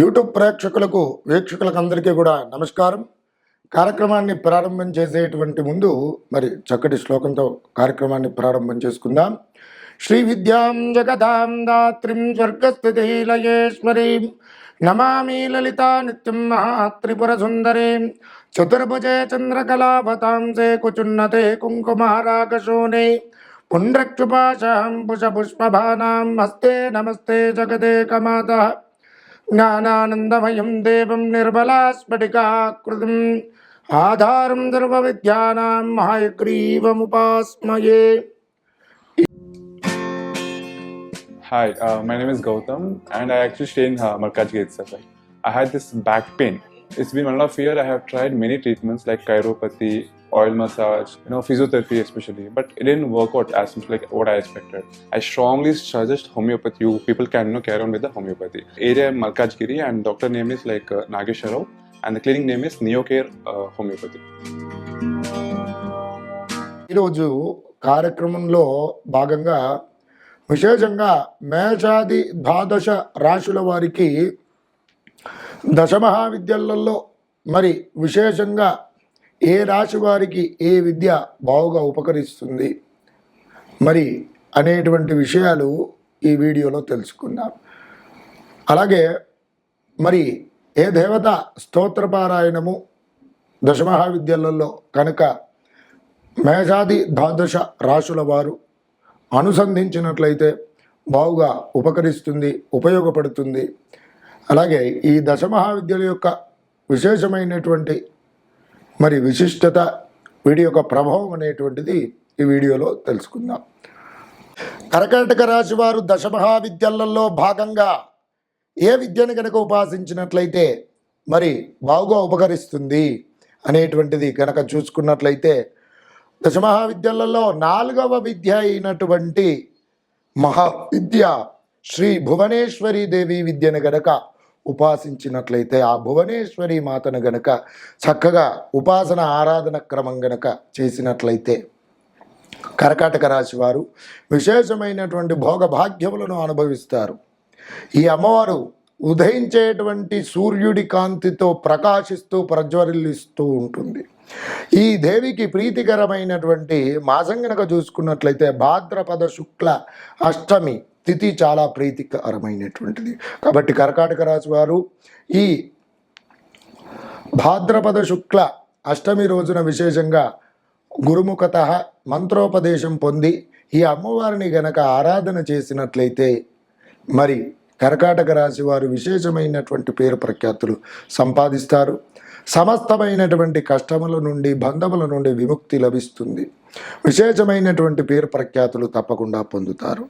YouTube ప్రేక్షకులకు వీక్షకులకు అందరికీ కూడా నమస్కారం. కార్యక్రమాన్ని ప్రారంభం చేసేటువంటి ముందు మరి చక్కటి శ్లోకంతో కార్యక్రమాన్ని ప్రారంభం చేసుకుందాం. శ్రీ విద్యాం జగదాం దాత్రిం స్వర్గస్థితిలయేశ్వరీం నమామి లలితా నిత్యం మహాత్రిపుర సుందరీం. చతుర్భుజే చంద్రకళాభతాంసే కుచున్నతే కుంకుమారాకశోనే పుండ్రక్షుపాశాం పుష్పభానాం హస్తే నమస్తే జగదే కమాత ज्ञानानन्दमयं देवं निर्मलास्फटिकाकृतिम् आधारं सर्वविद्यानां महायग्रीवमुपास्मये Hi, uh, my name is Gautam and I actually stay in uh, Markaj Gate I had this back pain. It's been one of year I have tried many treatments like chiropathy, oil massage, you know, physiotherapy especially, but it didn't work out as much like what I expected. I strongly suggest homeopathy. You people can you know carry on with the homeopathy. Area Malkajgiri, and doctor name is like uh, Nagesha Rao, and the clinic name is Neocare uh, Homeopathy. ఈరోజు కార్యక్రమంలో భాగంగా విశేషంగా మేషాది ద్వాదశ రాశుల వారికి దశమహావిద్యలలో మరి విశేషంగా ఏ రాశి వారికి ఏ విద్య బావుగా ఉపకరిస్తుంది? మరి అనేటువంటి విషయాలు ఈ వీడియోలో తెలుసుకుందాం. అలాగే మరి ఏ దేవత స్తోత్రపారాయణము దశమహావిద్యలలో కనుక మేషాది ద్వాదశ రాశుల వారు అనుసంధించినట్లయితే బావుగా ఉపకరిస్తుంది ఉపయోగపడుతుంది. అలాగే ఈ దశమహావిద్యల యొక్క విశేషమైనటువంటి మరి విశిష్టత వీడి యొక్క ప్రభావం అనేటువంటిది ఈ వీడియోలో తెలుసుకుందాం. కర్కాటక రాశి వారు దశమహావిద్యలలో భాగంగా ఏ విద్యను కనుక ఉపాసించినట్లయితే మరి బాగుగా ఉపకరిస్తుంది అనేటువంటిది కనుక చూసుకున్నట్లయితే దశమహావిద్యలలో నాలుగవ విద్య అయినటువంటి మహావిద్య శ్రీ భువనేశ్వరి దేవి విద్యను గనక ఉపాసించినట్లయితే ఆ భువనేశ్వరి మాతను గనక చక్కగా ఉపాసన ఆరాధన క్రమం గనక చేసినట్లయితే కర్కాటక రాశి వారు విశేషమైనటువంటి భోగ భాగ్యములను అనుభవిస్తారు. ఈ అమ్మవారు ఉదయించేటువంటి సూర్యుడి కాంతితో ప్రకాశిస్తూ ప్రజ్వరిల్లిస్తూ ఉంటుంది. ఈ దేవికి ప్రీతికరమైనటువంటి మాసం గనక చూసుకున్నట్లయితే భాద్రపద శుక్ల అష్టమి స్థితి చాలా ప్రీతికరమైనటువంటిది. కాబట్టి కర్కాటక రాశి వారు ఈ భాద్రపద శుక్ల అష్టమి రోజున విశేషంగా గురుముఖత మంత్రోపదేశం పొంది ఈ అమ్మవారిని గనక ఆరాధన చేసినట్లయితే మరి కర్కాటక రాశి వారు విశేషమైనటువంటి పేరు ప్రఖ్యాతులు సంపాదిస్తారు. సమస్తమైనటువంటి కష్టముల నుండి బంధముల నుండి విముక్తి లభిస్తుంది. విశేషమైనటువంటి పేరు ప్రఖ్యాతులు తప్పకుండా పొందుతారు.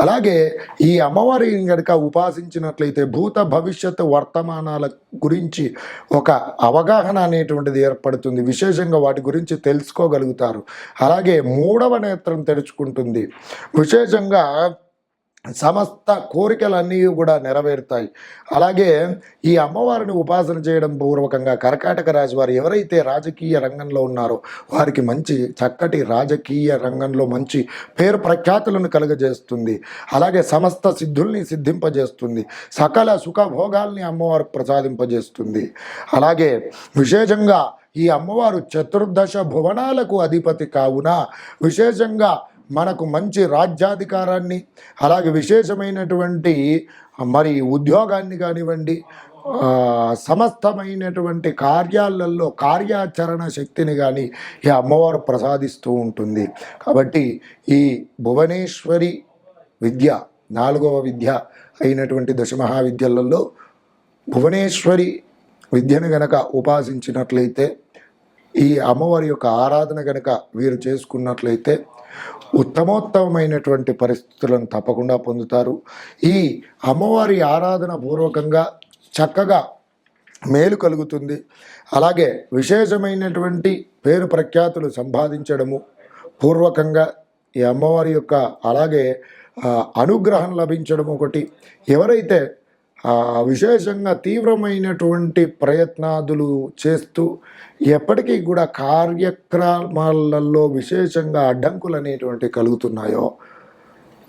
అలాగే ఈ అమ్మవారిని కనుక ఉపాసించినట్లయితే భూత భవిష్యత్తు వర్తమానాల గురించి ఒక అవగాహన అనేటువంటిది ఏర్పడుతుంది. విశేషంగా వాటి గురించి తెలుసుకోగలుగుతారు. అలాగే మూడవ నేత్రం తెరుచుకుంటుంది. విశేషంగా సమస్త కోరికలన్నీ కూడా నెరవేరుతాయి. అలాగే ఈ అమ్మవారిని ఉపాసన చేయడం పూర్వకంగా కర్కాటక రాజువారు ఎవరైతే రాజకీయ రంగంలో ఉన్నారో వారికి మంచి చక్కటి రాజకీయ రంగంలో మంచి పేరు ప్రఖ్యాతులను కలుగజేస్తుంది. అలాగే సమస్త సిద్ధుల్ని సిద్ధింపజేస్తుంది. సకల సుఖభోగాల్ని అమ్మవారు ప్రసాదింపజేస్తుంది. అలాగే విశేషంగా ఈ అమ్మవారు చతుర్దశ భువనాలకు అధిపతి కావున విశేషంగా మనకు మంచి రాజ్యాధికారాన్ని అలాగే విశేషమైనటువంటి మరి ఉద్యోగాన్ని కానివ్వండి సమస్తమైనటువంటి కార్యాలలో కార్యాచరణ శక్తిని కానీ ఈ అమ్మవారు ప్రసాదిస్తూ ఉంటుంది. కాబట్టి ఈ భువనేశ్వరి విద్య నాలుగవ విద్య అయినటువంటి దశమహావిద్యలలో భువనేశ్వరి విద్యను గనక ఉపాసించినట్లయితే ఈ అమ్మవారి యొక్క ఆరాధన గనక వీరు చేసుకున్నట్లయితే ఉత్తమోత్తమైనటువంటి పరిస్థితులను తప్పకుండా పొందుతారు. ఈ అమ్మవారి ఆరాధన పూర్వకంగా చక్కగా మేలు కలుగుతుంది. అలాగే విశేషమైనటువంటి పేరు ప్రఖ్యాతులు సంపాదించడము పూర్వకంగా ఈ అమ్మవారి యొక్క అలాగే అనుగ్రహం లభించడం ఒకటి. ఎవరైతే విశేషంగా తీవ్రమైనటువంటి ప్రయత్నాదులు చేస్తూ ఎప్పటికీ కూడా కార్యక్రమాలలో విశేషంగా అడ్డంకులు అనేటువంటి కలుగుతున్నాయో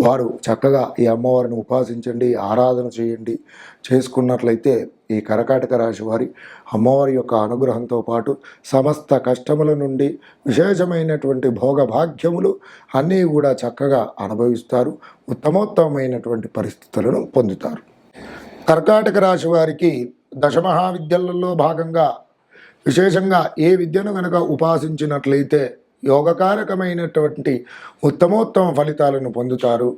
వారు చక్కగా ఈ అమ్మవారిని ఉపాసించండి ఆరాధన చేయండి. చేసుకున్నట్లయితే ఈ కరకాటక రాశి వారి అమ్మవారి యొక్క అనుగ్రహంతో పాటు సమస్త కష్టముల నుండి విశేషమైనటువంటి భోగభాగ్యములు అన్నీ కూడా చక్కగా అనుభవిస్తారు. ఉత్తమోత్తమైనటువంటి పరిస్థితులను పొందుతారు. కర్కాటక రాశి వారికి దశమహావిద్యలలో భాగంగా విశేషంగా ఏ విద్యను కనుక ఉపాసించినట్లయితే యోగకారకమైనటువంటి ఉత్తమోత్తమ ఫలితాలను పొందుతారు.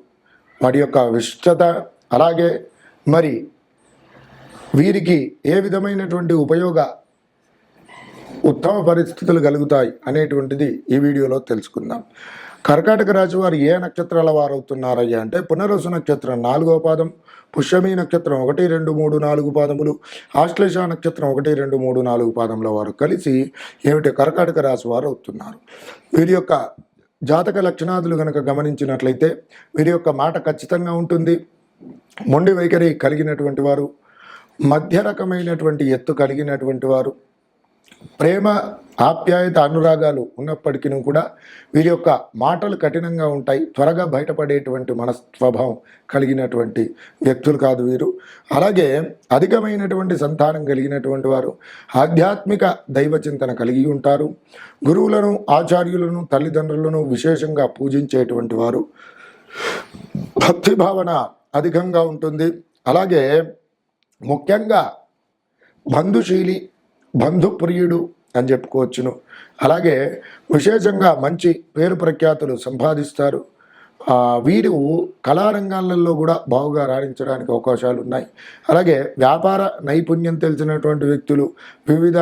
వాటి యొక్క విశిష్టత అలాగే మరి వీరికి ఏ విధమైనటువంటి ఉపయోగ ఉత్తమ పరిస్థితులు కలుగుతాయి అనేటువంటిది ఈ వీడియోలో తెలుసుకుందాం. కర్కాటక రాశి వారు ఏ నక్షత్రాల వారు అవుతున్నారయ్యా అంటే పునరసు నక్షత్రం నాలుగో పాదం పుష్యమి నక్షత్రం ఒకటి రెండు మూడు నాలుగు పాదములు ఆశ్లేష నక్షత్రం ఒకటి రెండు మూడు నాలుగు పాదముల వారు కలిసి ఏమిటి కర్కాటక రాశి వారు అవుతున్నారు. వీరి యొక్క జాతక లక్షణాదులు కనుక గమనించినట్లయితే వీరి యొక్క మాట ఖచ్చితంగా ఉంటుంది. మొండి వైఖరి కలిగినటువంటి వారు మధ్య రకమైనటువంటి ఎత్తు కలిగినటువంటి వారు ప్రేమ ఆప్యాయత అనురాగాలు ఉన్నప్పటికీ కూడా వీరి యొక్క మాటలు కఠినంగా ఉంటాయి. త్వరగా బయటపడేటువంటి మనస్వభావం కలిగినటువంటి వ్యక్తులు కాదు వీరు. అలాగే అధికమైనటువంటి సంతానం కలిగినటువంటి వారు ఆధ్యాత్మిక దైవ చింతన కలిగి ఉంటారు. గురువులను ఆచార్యులను తల్లిదండ్రులను విశేషంగా పూజించేటువంటి వారు. భక్తి భావన అధికంగా ఉంటుంది. అలాగే ముఖ్యంగా బంధుశీలి బంధుప్రియుడు అని చెప్పుకోవచ్చును. అలాగే విశేషంగా మంచి పేరు ప్రఖ్యాతులు సంపాదిస్తారు. వీరు కళారంగాలలో కూడా బాగుగా రాణించడానికి అవకాశాలు ఉన్నాయి. అలాగే వ్యాపార నైపుణ్యం తెలిసినటువంటి వ్యక్తులు వివిధ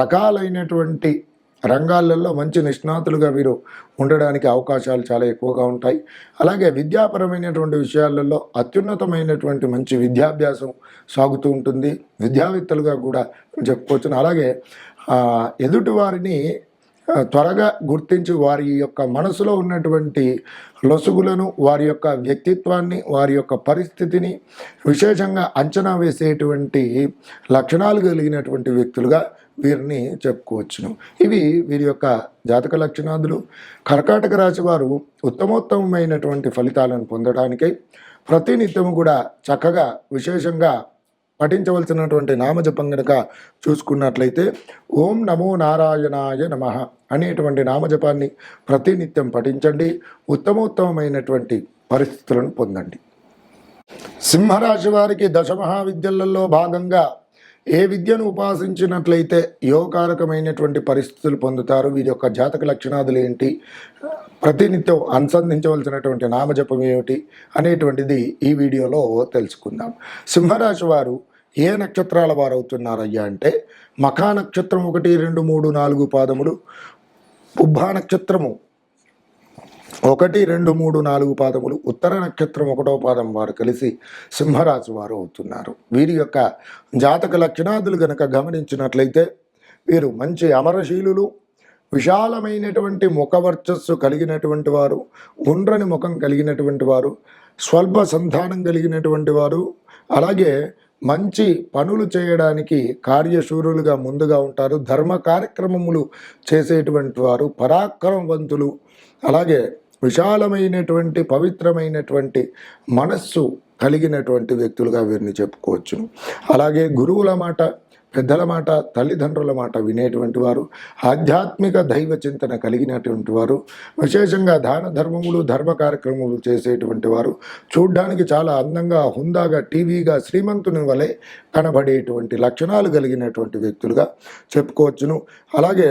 రకాలైనటువంటి రంగాలలో మంచి నిష్ణాతులుగా వీరు ఉండడానికి అవకాశాలు చాలా ఎక్కువగా ఉంటాయి. అలాగే విద్యాపరమైనటువంటి విషయాలలో అత్యున్నతమైనటువంటి మంచి విద్యాభ్యాసం సాగుతూ ఉంటుంది. విద్యావేత్తలుగా కూడా చెప్పుకోవచ్చును. అలాగే ఎదుటి వారిని త్వరగా గుర్తించి వారి యొక్క మనసులో ఉన్నటువంటి లొసుగులను వారి యొక్క వ్యక్తిత్వాన్ని వారి యొక్క పరిస్థితిని విశేషంగా అంచనా వేసేటువంటి లక్షణాలు కలిగినటువంటి వ్యక్తులుగా వీరిని చెప్పుకోవచ్చును. ఇవి వీరి యొక్క జాతక లక్షణాదులు. కర్కాటక రాశి వారు ఉత్తమోత్తమైనటువంటి ఫలితాలను పొందడానికై ప్రతినిత్యము కూడా చక్కగా విశేషంగా పఠించవలసినటువంటి నామజపం కనుక చూసుకున్నట్లయితే ఓం నమో నారాయణాయ నమ అనేటువంటి నామజపాన్ని ప్రతినిత్యం పఠించండి. ఉత్తమోత్తమైనటువంటి పరిస్థితులను పొందండి. సింహరాశి వారికి దశమహావిద్యలలో భాగంగా ఏ విద్యను ఉపాసించినట్లయితే యోగకారకమైనటువంటి పరిస్థితులు పొందుతారు. వీరి యొక్క జాతక లక్షణాదులు ఏంటి? ప్రతినిత్యం అనుసంధించవలసినటువంటి నామజపం ఏమిటి? అనేటువంటిది ఈ వీడియోలో తెలుసుకుందాం. సింహరాశి వారు ఏ నక్షత్రాల వారు అవుతున్నారయ్యా అంటే మఖా నక్షత్రం ఒకటి రెండు మూడు నాలుగు పాదములు ఉబ్బా నక్షత్రము ఒకటి రెండు మూడు నాలుగు పాదములు ఉత్తర నక్షత్రం ఒకటో పాదం వారు కలిసి సింహరాశి వారు అవుతున్నారు. వీరి యొక్క జాతక లక్షణాదులు గనక గమనించినట్లయితే వీరు మంచి అమరశీలులు విశాలమైనటువంటి ముఖవర్చస్సు కలిగినటువంటి వారు గుండ్రని ముఖం కలిగినటువంటి వారు స్వల్ప సంధానం కలిగినటువంటి వారు అలాగే మంచి పనులు చేయడానికి కార్యశూరులుగా ముందుగా ఉంటారు. ధర్మ కార్యక్రమములు చేసేటువంటి వారు పరాక్రమవంతులు అలాగే విశాలమైనటువంటి పవిత్రమైనటువంటి మనస్సు కలిగినటువంటి వ్యక్తులుగా వీరిని చెప్పుకోవచ్చును. అలాగే గురువుల మాట పెద్దల మాట తల్లిదండ్రుల మాట వినేటువంటి వారు ఆధ్యాత్మిక దైవ చింతన కలిగినటువంటి వారు విశేషంగా దాన ధర్మములు ధర్మ కార్యక్రమములు చేసేటువంటి వారు చూడ్డానికి చాలా అందంగా హుందాగా టీవీగా శ్రీమంతుని వలె కనబడేటువంటి లక్షణాలు కలిగినటువంటి వ్యక్తులుగా చెప్పుకోవచ్చును. అలాగే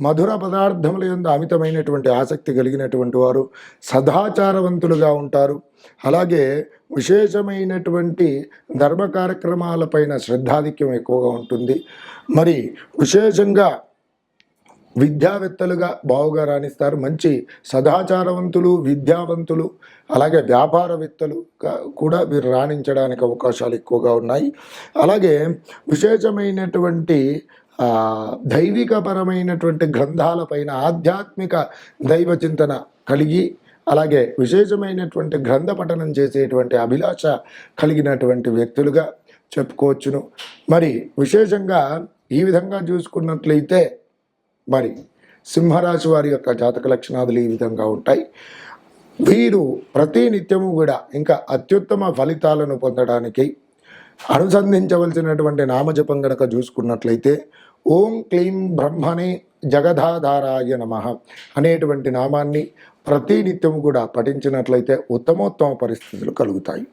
మధుర పదార్థముల ఎందు అమితమైనటువంటి ఆసక్తి కలిగినటువంటి వారు సదాచారవంతులుగా ఉంటారు. అలాగే విశేషమైనటువంటి ధర్మ కార్యక్రమాలపైన శ్రద్ధాధిక్యం ఎక్కువగా ఉంటుంది. మరి విశేషంగా విద్యావేత్తలుగా బావుగా రాణిస్తారు. మంచి సదాచారవంతులు విద్యావంతులు అలాగే వ్యాపారవేత్తలు కూడా వీరు రాణించడానికి అవకాశాలు ఎక్కువగా ఉన్నాయి. అలాగే విశేషమైనటువంటి దైవికపరమైనటువంటి గ్రంథాలపైన ఆధ్యాత్మిక దైవ చింతన కలిగి అలాగే విశేషమైనటువంటి గ్రంథ పఠనం చేసేటువంటి అభిలాష కలిగినటువంటి వ్యక్తులుగా చెప్పుకోవచ్చును. మరి విశేషంగా ఈ విధంగా చూసుకున్నట్లయితే మరి సింహరాశి వారి యొక్క జాతక లక్షణాదులు ఈ విధంగా ఉంటాయి. వీరు ప్రతి నిత్యము కూడా ఇంకా అత్యుత్తమ ఫలితాలను పొందడానికి అనుసంధించవలసినటువంటి నామజపం గనక చూసుకున్నట్లయితే ఓం క్లీం బ్రహ్మణే జగధాధారాయ నమ అనేటువంటి నామాన్ని ప్రతినిత్యం కూడా పఠించినట్లయితే ఉత్తమోత్తమ పరిస్థితులు కలుగుతాయి.